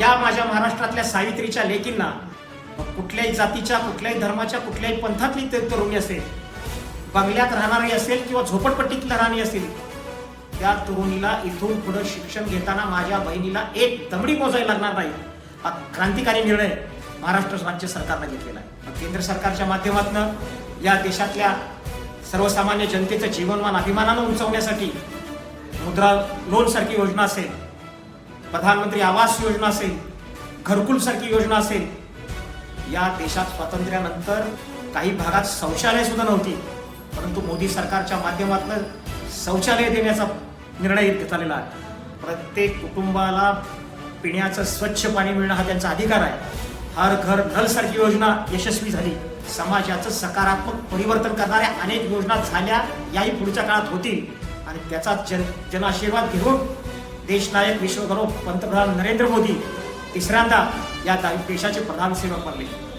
या माझ्या महाराष्ट्रातल्या सावित्रीच्या लेकींना कुठल्याही जातीच्या कुठल्याही धर्माच्या कुठल्याही पंथातली ते तरुणी असेल बंगल्यात राहणारी असेल किंवा झोपडपट्टीत राहणारी असेल त्या तरुणीला इथून पुढे शिक्षण घेताना माझ्या बहिणीला एक दमडी मोजायला लागणार नाही. हा क्रांतिकारी निर्णय महाराष्ट्र राज्य सरकारनं घेतलेला आहे. केंद्र सरकारच्या माध्यमातून या देशातल्या सर्वसामान्य जनतेचं जीवनमान अभिमानानं उंचवण्यासाठी मुद्रा लोन सारखी योजना असेल प्रधानमंत्री आवास योजना असेल घरकुल सारखी योजना असेल या देशात स्वातंत्र्यानंतर काही भागात शौचालय सुद्धा नव्हती. परंतु मोदी सरकारच्या माध्यमातून शौचालय देण्याचा निर्णय घेतलेला आहे. प्रत्येक कुटुंबाला पिण्याचं स्वच्छ पाणी मिळणं हा त्यांचा अधिकार आहे. हर घर नल सारखी योजना यशस्वी झाली. समाजाचं सकारात्मक परिवर्तन करणाऱ्या अनेक योजना झाल्या याही पुढच्या काळात होतील. आणि त्याचा जन जनाशीर्वाद घेऊन देशनायक विश्वगुरु पंतप्रधान नरेंद्र मोदी तिसऱ्यांदा या देशाचे प्रधान सेवक बनले.